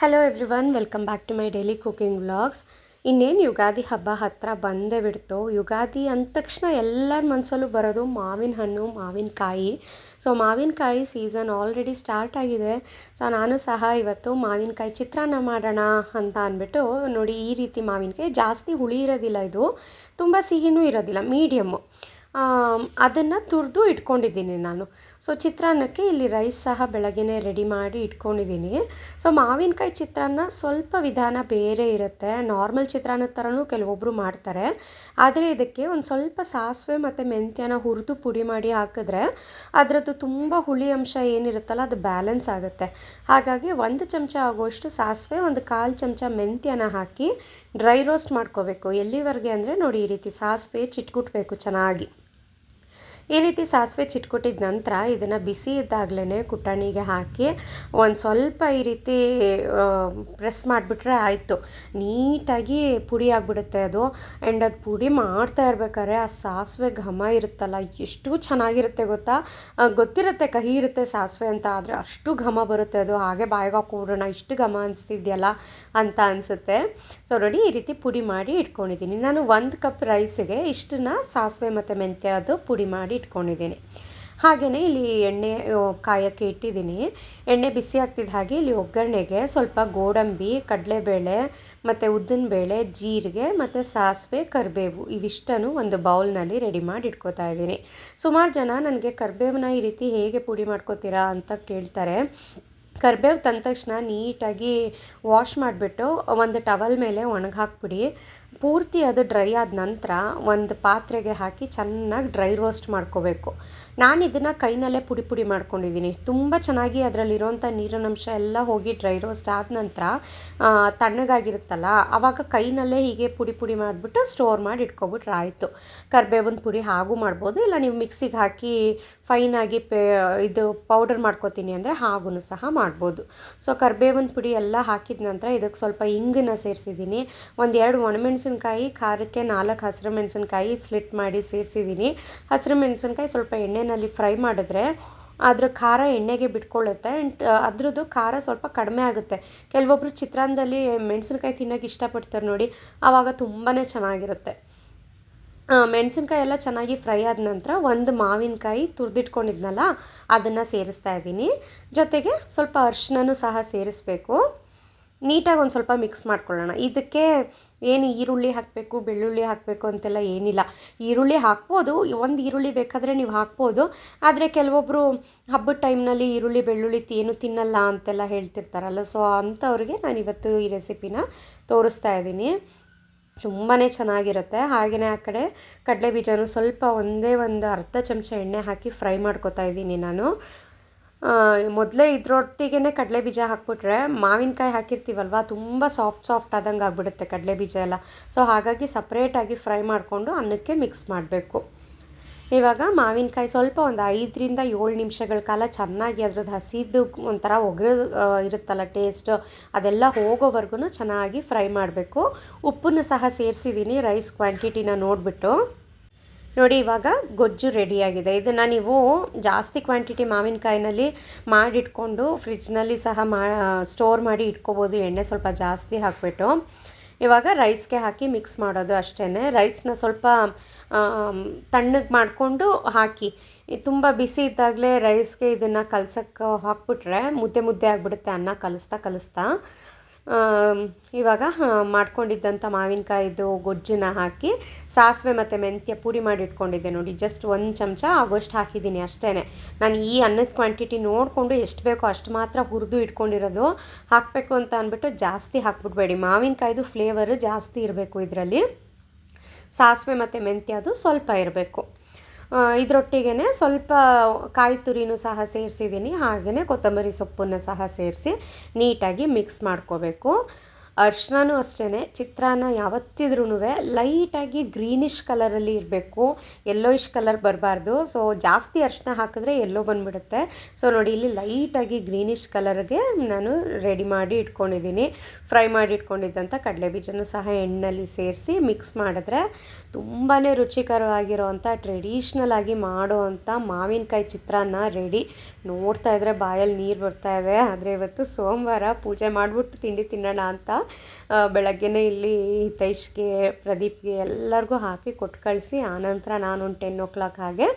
Hello everyone welcome back to my daily cooking vlogs ಇನ್ನೇನು ಯುಗಾದಿ ಹಬ್ಬ ಹತ್ತಿರ ಬಂದೇ ಬಿಡ್ತು. ಯುಗಾದಿ ಅಂದ ತಕ್ಷಣ ಎಲ್ಲರ ಮನಸ್ಸಲ್ಲೂ ಬರೋದು ಮಾವಿನ ಹಣ್ಣು ಮಾವಿನಕಾಯಿ ಸೊ ಮಾವಿನಕಾಯಿ ಸೀಸನ್ ಆಲ್ರೆಡಿ ಸ್ಟಾರ್ಟ್ ಆಗಿದೆ. ಸೊ ನಾನು ಸಹ ಇವತ್ತು ಮಾವಿನಕಾಯಿ ಚಿತ್ರಾನ್ನ ಮಾಡೋಣ ಅಂತ ಅಂದ್ಬಿಟ್ಟು ನೋಡಿ ಈ ರೀತಿ ಮಾವಿನಕಾಯಿ ಜಾಸ್ತಿ ಹುಳಿ ಇರೋದಿಲ್ಲ ಇದು. ತುಂಬ ಸಿಹಿನೂ ಇರೋದಿಲ್ಲ ಮೀಡಿಯಮ್ಮು ಅದನ್ನು ತುರಿದು ಇಟ್ಕೊಂಡಿದ್ದೀನಿ ನಾನು. ಸೊ ಚಿತ್ರಾನ್ನಕ್ಕೆ ಇಲ್ಲಿ ರೈಸ್ ಸಹ ಬೆಳಗ್ಗೆಯೇ ರೆಡಿ ಮಾಡಿ ಇಟ್ಕೊಂಡಿದ್ದೀನಿ. ಸೊ ಮಾವಿನಕಾಯಿ ಚಿತ್ರಾನ್ನ ಸ್ವಲ್ಪ ವಿಧಾನ ಬೇರೆ ಇರುತ್ತೆ. ನಾರ್ಮಲ್ ಚಿತ್ರಾನ್ನದ ಥರನೂ ಕೆಲವೊಬ್ಬರು ಮಾಡ್ತಾರೆ. ಆದರೆ ಇದಕ್ಕೆ ಒಂದು ಸ್ವಲ್ಪ ಸಾಸಿವೆ ಮತ್ತು ಮೆಂತ್ಯನ ಹುರಿದು ಪುಡಿ ಮಾಡಿ ಹಾಕಿದ್ರೆ ಅದರದ್ದು ತುಂಬ ಹುಳಿ ಅಂಶ ಏನಿರುತ್ತಲ್ಲ, ಅದು ಬ್ಯಾಲೆನ್ಸ್ ಆಗುತ್ತೆ. ಹಾಗಾಗಿ ಒಂದು ಚಮಚ ಆಗುವಷ್ಟು ಸಾಸಿವೆ, ಒಂದು ಕಾಲು ಚಮಚ ಮೆಂತ್ಯನ ಹಾಕಿ ಡ್ರೈ ರೋಸ್ಟ್ ಮಾಡ್ಕೋಬೇಕು. ಎಲ್ಲಿವರೆಗೆ ಅಂದರೆ ನೋಡಿ ಈ ರೀತಿ ಸಾಸಿವೆ ಚಿಟ್ಕುಟ್ಬೇಕು ಚೆನ್ನಾಗಿ. ಈ ರೀತಿ ಸಾಸಿವೆ ಚಿಟ್ಕೊಟ್ಟಿದ ನಂತರ ಇದನ್ನು ಬಿಸಿ ಇದ್ದಾಗಲೇ ಕುಟಾಣಿಗೆ ಹಾಕಿ ಒಂದು ಸ್ವಲ್ಪ ಈ ರೀತಿ ಪ್ರೆಸ್ ಮಾಡಿಬಿಟ್ರೆ ಆಯಿತು. ನೀಟಾಗಿ ಪುಡಿ ಆಗಿಬಿಡುತ್ತೆ ಅದು. ಆ್ಯಂಡ್ ಅದು ಪುಡಿ ಮಾಡ್ತಾ ಇರ್ಬೇಕಾದ್ರೆ ಆ ಸಾಸಿವೆ ಘಮ ಇರುತ್ತಲ್ಲ, ಎಷ್ಟು ಚೆನ್ನಾಗಿರುತ್ತೆ ಗೊತ್ತಾ? ಗೊತ್ತಿರುತ್ತೆ ಕಹಿ ಇರುತ್ತೆ ಸಾಸಿವೆ ಅಂತ, ಆದರೆ ಅಷ್ಟು ಘಮ ಬರುತ್ತೆ ಅದು. ಹಾಗೆ ಬಾಯಿಗೆ ಕೂರೋಣ ಇಷ್ಟು ಘಮ ಅನಿಸ್ತಿದ್ಯಲ್ಲ ಅಂತ ಅನಿಸುತ್ತೆ. ಸೊ ನೋಡಿ, ಈ ರೀತಿ ಪುಡಿ ಮಾಡಿ ಇಟ್ಕೊಂಡಿದ್ದೀನಿ. ನಾನು ಒಂದು ಕಪ್ ರೈಸಿಗೆ ಇಷ್ಟನ್ನ ಸಾಸಿವೆ ಮತ್ತು ಮೆಂತ್ಯ ಅದು ಪುಡಿ ಮಾಡಿ ಇಟ್ಕೊಂಡಿದ್ದೀನಿ. ಹಾಗೆಯೇ ಇಲ್ಲಿ ಎಣ್ಣೆ ಕಾಯೋಕ್ಕೆ ಇಟ್ಟಿದ್ದೀನಿ. ಎಣ್ಣೆ ಬಿಸಿ ಆಗ್ತಿದ್ದ ಹಾಗೆ ಇಲ್ಲಿ ಒಗ್ಗರಣೆಗೆ ಸ್ವಲ್ಪ ಗೋಡಂಬಿ, ಕಡಲೆಬೇಳೆ, ಮತ್ತು ಉದ್ದಿನಬೇಳೆ, ಜೀರಿಗೆ, ಮತ್ತು ಸಾಸಿವೆ, ಕರಿಬೇವು ಇವಿಷ್ಟನ್ನು ಒಂದು ಬೌಲ್ನಲ್ಲಿ ರೆಡಿ ಮಾಡಿ ಇಟ್ಕೋತಾ ಇದ್ದೀನಿ. ಸುಮಾರು ಜನ ನನಗೆ ಕರಿಬೇವನ್ನ ಈ ರೀತಿ ಹೇಗೆ ಪುಡಿ ಮಾಡ್ಕೋತೀರಾ ಅಂತ ಕೇಳ್ತಾರೆ. ಕರಿಬೇವು ತಂದ ತಕ್ಷಣ ನೀಟಾಗಿ ವಾಶ್ ಮಾಡಿಬಿಟ್ಟು ಒಂದು ಟವಲ್ ಮೇಲೆ ಒಣಗಿ ಹಾಕ್ಬಿಡಿ ಪೂರ್ತಿ ಅದು ಡ್ರೈ ಆದ ನಂತರ ಒಂದು ಪಾತ್ರೆಗೆ ಹಾಕಿ ಚೆನ್ನಾಗಿ ಡ್ರೈ ರೋಸ್ಟ್ ಮಾಡ್ಕೋಬೇಕು. ನಾನು ಇದನ್ನು ಕೈನಲ್ಲೇ ಪುಡಿ ಪುಡಿ ಮಾಡ್ಕೊಂಡಿದ್ದೀನಿ ತುಂಬ ಚೆನ್ನಾಗಿ ಅದರಲ್ಲಿರೋಂಥ ನೀರಿನಂಶ ಎಲ್ಲ ಹೋಗಿ ಡ್ರೈ ರೋಸ್ಟ್ ಆದ ನಂತರ ತಣ್ಣಗಾಗಿರುತ್ತಲ್ಲ ಆವಾಗ ಕೈನಲ್ಲೇ ಹೀಗೆ ಪುಡಿ ಪುಡಿ ಮಾಡಿಬಿಟ್ಟು ಸ್ಟೋರ್ ಮಾಡಿ ಇಟ್ಕೊಬಿಟ್ರೆ ಆಯಿತು. ಕರ್ಬೇವಿನ ಪುಡಿ ಹಾಗೂ ಮಾಡ್ಬೋದು. ಇಲ್ಲ ನೀವು ಮಿಕ್ಸಿಗೆ ಹಾಕಿ ಫೈನಾಗಿ ಪೇ, ಇದು ಪೌಡರ್ ಮಾಡ್ಕೋತೀನಿ ಅಂದರೆ ಹಾಗೂ ಸಹ ಮಾಡ್ಬೋದು. ಸೊ ಕರ್ಬೇವಿನ ಪುಡಿ ಎಲ್ಲ ಹಾಕಿದ ನಂತರ ಇದಕ್ಕೆ ಸ್ವಲ್ಪ ಇಂಗನ್ನು ಸೇರಿಸಿದ್ದೀನಿ ಒಂದು ಎರಡು ಒಣಮೆಣಸಿನ್ಕಾಯಿ ಖಾರಕ್ಕೆ ನಾಲ್ಕು ಹಸಿರು ಮೆಣಸಿನ್ಕಾಯಿ ಸ್ಲಿಟ್ ಮಾಡಿ ಸೇರಿಸಿದ್ದೀನಿ. ಹಸಿರು ಮೆಣಸಿನ್ಕಾಯಿ ಸ್ವಲ್ಪ ಎಣ್ಣೆಯಲ್ಲಿ ಫ್ರೈ ಮಾಡಿದ್ರೆ ಅದರ ಖಾರ ಎಣ್ಣೆಗೆ ಬಿಟ್ಕೊಳ್ಳುತ್ತೆ. ಆ್ಯಂಡ್ ಅದ್ರದ್ದು ಖಾರ ಸ್ವಲ್ಪ ಕಡಿಮೆ ಆಗುತ್ತೆ. ಕೆಲವೊಬ್ಬರು ಚಿತ್ರಾನ್ನದಲ್ಲಿ ಮೆಣಸಿನ್ಕಾಯಿ ತಿನ್ನೋಕೆ ಇಷ್ಟಪಡ್ತಾರೆ ನೋಡಿ, ಆವಾಗ ತುಂಬಾ ಚೆನ್ನಾಗಿರುತ್ತೆ. ಮೆಣಸಿನ್ಕಾಯಿ ಎಲ್ಲ ಚೆನ್ನಾಗಿ ಫ್ರೈ ಆದ ನಂತರ ಒಂದು ಮಾವಿನಕಾಯಿ ತುರಿದಿಟ್ಕೊಂಡಿದ್ನಲ್ಲ, ಅದನ್ನು ಸೇರಿಸ್ತಾ ಇದ್ದೀನಿ. ಜೊತೆಗೆ ಸ್ವಲ್ಪ ಅರ್ಶಿನೂ ಸಹ ಸೇರಿಸ್ಬೇಕು. ನೀಟಾಗಿ ಒಂದು ಸ್ವಲ್ಪ ಮಿಕ್ಸ್ ಮಾಡ್ಕೊಳ್ಳೋಣ. ಇದಕ್ಕೆ ಏನು ಈರುಳ್ಳಿ ಹಾಕಬೇಕು, ಬೆಳ್ಳುಳ್ಳಿ ಹಾಕಬೇಕು ಅಂತೆಲ್ಲ ಏನಿಲ್ಲ. ಈರುಳ್ಳಿ ಹಾಕ್ಬೋದು, ಒಂದು ಈರುಳ್ಳಿ ಬೇಕಾದರೆ ನೀವು ಹಾಕ್ಬೋದು. ಆದರೆ ಕೆಲವೊಬ್ಬರು ಹಬ್ಬದ ಟೈಮ್ನಲ್ಲಿ ಈರುಳ್ಳಿ, ಬೆಳ್ಳುಳ್ಳಿ ಏನು ತಿನ್ನಲ್ಲ ಅಂತೆಲ್ಲ ಹೇಳ್ತಿರ್ತಾರಲ್ಲ. ಸೊ ಅಂಥವ್ರಿಗೆ ನಾನು ಇವತ್ತು ಈ ರೆಸಿಪಿನ ತೋರಿಸ್ತಾ ಇದ್ದೀನಿ. ತುಂಬಾ ಚೆನ್ನಾಗಿರುತ್ತೆ. ಹಾಗೆಯೇ ಆ ಕಡೆ ಕಡಲೆ ಬೀಜನೂ ಸ್ವಲ್ಪ ಒಂದೇ ಒಂದು ಅರ್ಧ ಚಮಚ ಎಣ್ಣೆ ಹಾಕಿ ಫ್ರೈ ಮಾಡ್ಕೊತಾ ಇದ್ದೀನಿ ನಾನು. ಮೊದಲೇ ಇದ್ರೊಟ್ಟಿಗೆ ಕಡಲೆ ಬೀಜ ಹಾಕ್ಬಿಟ್ರೆ ಮಾವಿನಕಾಯಿ ಹಾಕಿರ್ತೀವಲ್ವ, ತುಂಬ ಸಾಫ್ಟ್ ಸಾಫ್ಟ್ ಆದಂಗೆ ಆಗಿಬಿಡುತ್ತೆ ಕಡಲೆ ಬೀಜ ಎಲ್ಲ. ಸೊ ಹಾಗಾಗಿ ಸಪ್ರೇಟಾಗಿ ಫ್ರೈ ಮಾಡಿಕೊಂಡು ಅನ್ನಕ್ಕೆ ಮಿಕ್ಸ್ ಮಾಡಬೇಕು. ಇವಾಗ ಮಾವಿನಕಾಯಿ ಸ್ವಲ್ಪ ಒಂದು ಐದರಿಂದ ಏಳು ನಿಮಿಷಗಳ ಕಾಲ ಚೆನ್ನಾಗಿ ಅದ್ರದ್ದು ಹಸಿದು ಒಂಥರ ಒಗ್ರು ಇರುತ್ತಲ್ಲ ಟೇಸ್ಟ್ ಅದೆಲ್ಲ ಹೋಗೋವರೆಗೂ ಚೆನ್ನಾಗಿ ಫ್ರೈ ಮಾಡಬೇಕು. ಉಪ್ಪನ್ನು ಸಹ ಸೇರಿಸಿದ್ದೀನಿ ರೈಸ್ ಕ್ವಾಂಟಿಟಿನ ನೋಡಿಬಿಟ್ಟು. ನೋಡಿ, ಇವಾಗ ಗೊಜ್ಜು ರೆಡಿಯಾಗಿದೆ. ಇದನ್ನು ನೀವು ಜಾಸ್ತಿ ಕ್ವಾಂಟಿಟಿ ಮಾವಿನಕಾಯಿನಲ್ಲಿ ಮಾಡಿಟ್ಕೊಂಡು ಫ್ರಿಜ್ನಲ್ಲಿ ಸಹ ಮಾ ಸ್ಟೋರ್ ಮಾಡಿ ಇಟ್ಕೋಬೋದು. ಎಣ್ಣೆ ಸ್ವಲ್ಪ ಜಾಸ್ತಿ ಹಾಕಿಬಿಟ್ಟು. ಇವಾಗ ರೈಸ್ಗೆ ಹಾಕಿ ಮಿಕ್ಸ್ ಮಾಡೋದು ಅಷ್ಟೇ ರೈಸ್ನ ಸ್ವಲ್ಪ ತಣ್ಣಗೆ ಮಾಡಿಕೊಂಡು ಹಾಕಿ. ತುಂಬ ಬಿಸಿ ಇದ್ದಾಗಲೇ ರೈಸ್ಗೆ ಇದನ್ನು ಕಲಸಕ್ಕೆ ಹಾಕ್ಬಿಟ್ರೆ ಮುದ್ದೆ ಮುದ್ದೆ ಆಗಿಬಿಡುತ್ತೆ. ಅನ್ನ ಕಲಿಸ್ತಾ ಕಲಿಸ್ತಾ. ಇವಾಗ ಮಾಡ್ಕೊಂಡಿದ್ದಂಥ ಮಾವಿನಕಾಯಿದು, ಗೊಜ್ಜನ್ನ ಹಾಕಿ ಸಾಸಿವೆ ಮತ್ತು ಮೆಂತ್ಯ ಪುಡಿ ಮಾಡಿ ಇಟ್ಕೊಂಡಿದ್ದೆ ನೋಡಿ ಜಸ್ಟ್ ಒಂದು ಚಮಚ ಆಗೋಷ್ಟು ಹಾಕಿದ್ದೀನಿ ಅಷ್ಟೇ ನಾನು ಈ ಅನ್ನದ ಕ್ವಾಂಟಿಟಿ ನೋಡಿಕೊಂಡು ಎಷ್ಟು ಬೇಕೋ ಅಷ್ಟು ಮಾತ್ರ ಹುರಿದು ಇಟ್ಕೊಂಡಿರೋದು. ಹಾಕಬೇಕು ಅಂತ ಅಂದ್ಬಿಟ್ಟು ಜಾಸ್ತಿ ಹಾಕ್ಬಿಡ್ಬೇಡಿ. ಮಾವಿನಕಾಯ್ದು ಫ್ಲೇವರು ಜಾಸ್ತಿ ಇರಬೇಕು ಇದರಲ್ಲಿ. ಸಾಸಿವೆ ಮತ್ತು ಮೆಂತ್ಯ ಅದು ಸ್ವಲ್ಪ ಇರಬೇಕು. ಇದರೊಟ್ಟಿಗೆ ಸ್ವಲ್ಪ ಕಾಯಿ ತುರಿನೂ ಸಹ ಸೇರಿಸಿದ್ದೀನಿ ಹಾಗೆಯೇ ಕೊತ್ತಂಬರಿ ಸೊಪ್ಪನ್ನು ಸಹ ಸೇರಿಸಿ ನೀಟಾಗಿ ಮಿಕ್ಸ್ ಮಾಡ್ಕೋಬೇಕು. ಅರ್ಶಿನೂ ಅಷ್ಟೇ ಚಿತ್ರಾನ್ನ ಯಾವತ್ತಿದ್ರೂ ಲೈಟಾಗಿ ಗ್ರೀನಿಶ್ ಕಲರಲ್ಲಿ ಇರಬೇಕು ಯೆಲ್ಲೋಯಿಶ್ ಕಲರ್ ಬರಬಾರ್ದು. ಸೊ ಜಾಸ್ತಿ ಅರ್ಶನ ಹಾಕಿದ್ರೆ ಎಲ್ಲೋ ಬಂದುಬಿಡುತ್ತೆ. ಸೊ ನೋಡಿ, ಇಲ್ಲಿ ಲೈಟಾಗಿ ಗ್ರೀನಿಶ್ ಕಲರ್ಗೆ ನಾನು ರೆಡಿ ಮಾಡಿ ಇಟ್ಕೊಂಡಿದ್ದೀನಿ. ಫ್ರೈ ಮಾಡಿ ಇಟ್ಕೊಂಡಿದ್ದಂಥ ಕಡಲೆ ಬೀಜನೂ ಸಹ ಎಣ್ಣೆಯಲ್ಲಿ ಸೇರಿಸಿ ಮಿಕ್ಸ್ ಮಾಡಿದ್ರೆ ತುಂಬಾ ರುಚಿಕರವಾಗಿರೋವಂಥ ಟ್ರೆಡಿಷ್ನಲ್ ಆಗಿ ಮಾಡೋವಂಥ ಮಾವಿನಕಾಯಿ ಚಿತ್ರಾನ್ನ ರೆಡಿ ನೋಡ್ತಾ ಇದ್ರೆ ಬಾಯಲ್ಲಿ ನೀರು ಬರ್ತಾ ಇದೆ. ಆದರೆ ಇವತ್ತು ಸೋಮವಾರ ಪೂಜೆ ಮಾಡಿಬಿಟ್ಟು ತಿಂಡಿ ತಿನ್ನೋಣ ಅಂತ ಬೆಳಗ್ಗೆನೇ ಇಲ್ಲಿ ಹಿತೈಷ್ಗೆ, ಪ್ರದೀಪ್ಗೆ ಎಲ್ಲರಿಗೂ ಹಾಕಿ ಕೊಟ್ಟು ಕಳಿಸಿ ಆನಂತರ ನಾನು ಒಂದು ಟೆನ್ ಓ ಕ್ಲಾಕ್ ಹಾಗೆ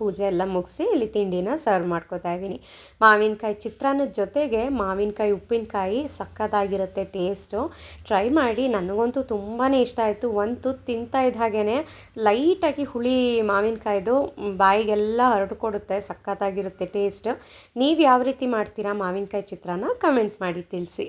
ಪೂಜೆ ಎಲ್ಲ ಮುಗಿಸಿ ಇಲ್ಲಿ ತಿಂಡಿನ ಸರ್ವ್ ಮಾಡ್ಕೋತಾ ಇದ್ದೀನಿ. ಮಾವಿನಕಾಯಿ ಚಿತ್ರಾನ್ನದ ಜೊತೆಗೆ ಮಾವಿನಕಾಯಿ, ಉಪ್ಪಿನಕಾಯಿ ಸಕ್ಕತ್ತಾಗಿರುತ್ತೆ ಟೇಸ್ಟು ಟ್ರೈ ಮಾಡಿ, ನನಗಂತೂ ತುಂಬಾ ಇಷ್ಟ ಆಯಿತು. ಒಂದು ತುತ್ತು ತಿಂತಾ ಇದ್ದ ಹಾಗೇ ಲೈಟಾಗಿ ಹುಳಿ ಮಾವಿನಕಾಯ್ದು ಬಾಯಿಗೆಲ್ಲ ಹರಡ್ಕೊಡುತ್ತೆ, ಸಕ್ಕತ್ತಾಗಿರುತ್ತೆ ಟೇಸ್ಟ್ ನೀವು ಯಾವ ರೀತಿ ಮಾಡ್ತೀರಾ ಮಾವಿನಕಾಯಿ ಚಿತ್ರಾನ್ನ? ಕಮೆಂಟ್ ಮಾಡಿ ತಿಳಿಸಿ.